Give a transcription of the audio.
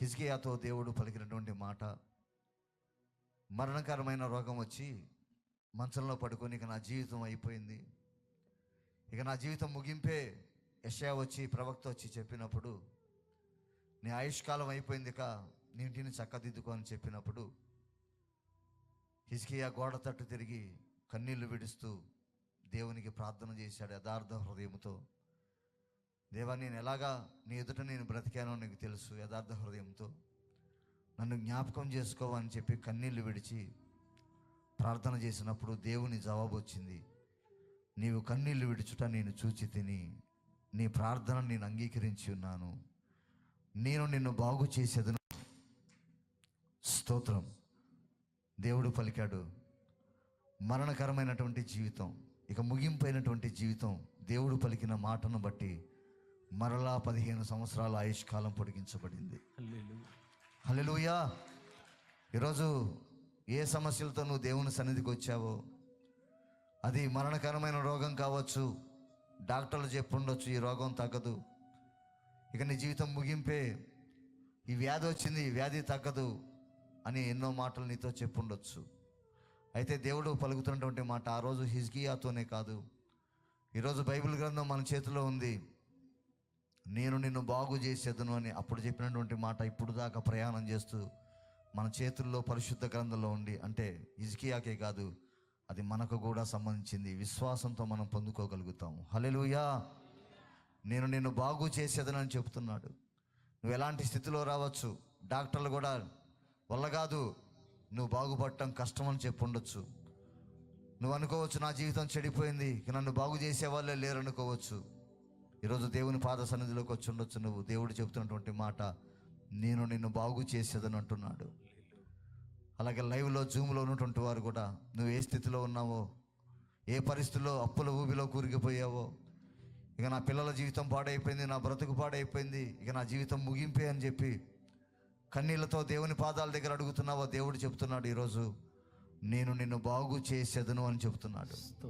హిజ్గియాతో దేవుడు పలికినటువంటి మాట మరణకరమైన రోగం వచ్చి మంచంలో పడుకొని ఇక నా జీవితం అయిపోయింది. ఇక నా జీవితం ముగింపే యషయా వచ్చి ప్రవక్త వచ్చి చెప్పినప్పుడు నీ ఆయుష్కాలం అయిపోయింది ఇక నీ ఇంటిని చక్కదిద్దుకో అని చెప్పినప్పుడు హిజ్కియా గోడ తట్టు తిరిగి కన్నీళ్ళు విడుస్తూ దేవునికి ప్రార్థన చేశాడు యథార్థ హృదయంతో దేవా నేను ఎలాగా నీ ఎదుట నేను బ్రతికానో నీకు తెలుసు యథార్థ హృదయంతో. నన్ను జ్ఞాపకం చేసుకోవని చెప్పి కన్నీళ్ళు విడిచి ప్రార్థన చేసినప్పుడు దేవుని జవాబు వచ్చింది. నీవు కన్నీళ్ళు విడుచుట నేను చూచి తిని నీ ప్రార్థన నేను అంగీకరించి ఉన్నాను. నేను నిన్ను బాగు చేసేదను. స్తోత్రం. దేవుడు పలికాడు. మరణకరమైనటువంటి జీవితం ఇక ముగింపైనటువంటి జీవితం దేవుడు పలికిన మాటను బట్టి మరలా పదిహేను సంవత్సరాల ఆయుష్కాలం పొడిగించబడింది. హల్లెలూయా. ఈరోజు ఏ సమస్యలతో నువ్వు దేవుని సన్నిధికి వచ్చావో అది మరణకరమైన రోగం కావచ్చు డాక్టర్లు చెప్పుండొచ్చు ఈ రోగం తగ్గదు. ఇక నీ జీవితం ముగింపే ఈ వ్యాధి వచ్చింది ఈ వ్యాధి తగ్గదు అని ఎన్నో మాటలు నీతో చెప్పుండొచ్చు. అయితే దేవుడు పలుకుతున్నటువంటి మాట ఆ రోజు హిజ్కియాతోనే కాదు. ఈరోజు బైబిల్ గ్రంథం మన చేతిలో ఉంది. నేను నిన్ను బాగు చేసేదను అని అప్పుడు చెప్పినటువంటి మాట ఇప్పుడు దాకా ప్రయాణం చేస్తూ మన చేతుల్లో పరిశుద్ధ గ్రంథంలో ఉండి అంటే ఇజ్కియాకే కాదు అది మనకు కూడా సంబంధించింది. విశ్వాసంతో మనం పొందుకోగలుగుతాం హలెలుయా నేను నిన్ను బాగు చేసేదనని చెప్తున్నాడు. నువ్వు ఎలాంటి స్థితిలో రావచ్చు? డాక్టర్లు కూడా వల్ల కాదు నువ్వు బాగుపడటం కష్టం అని చెప్పుండొచ్చు. నువ్వు అనుకోవచ్చు నా జీవితం చెడిపోయింది ఇక నన్ను బాగు చేసే వాళ్ళే లేరు అనుకోవచ్చు ఈరోజు దేవుని పాద సన్నిధిలోకి వచ్చి ఉండొచ్చు. నువ్వు దేవుడు చెబుతున్నటువంటి మాట నేను నిన్ను బాగు చేసేదని అంటున్నాడు. అలాగే లైవ్లో జూమ్లో ఉన్నటువంటి వారు కూడా నువ్వు ఏ స్థితిలో ఉన్నావో ఏ పరిస్థితిలో అప్పుల ఊబిలో కూరిగిపోయావో ఇక నా పిల్లల జీవితం పాడైపోయింది నా బ్రతుకు పాడైపోయింది ఇక నా జీవితం ముగింపే అని చెప్పి కన్నీళ్ళతో దేవుని పాదాల దగ్గర అడుగుతున్నావో దేవుడు చెప్తున్నాడు ఈరోజు. నేను నిన్ను బాగు చేసేదను అని చెప్తున్నాడు.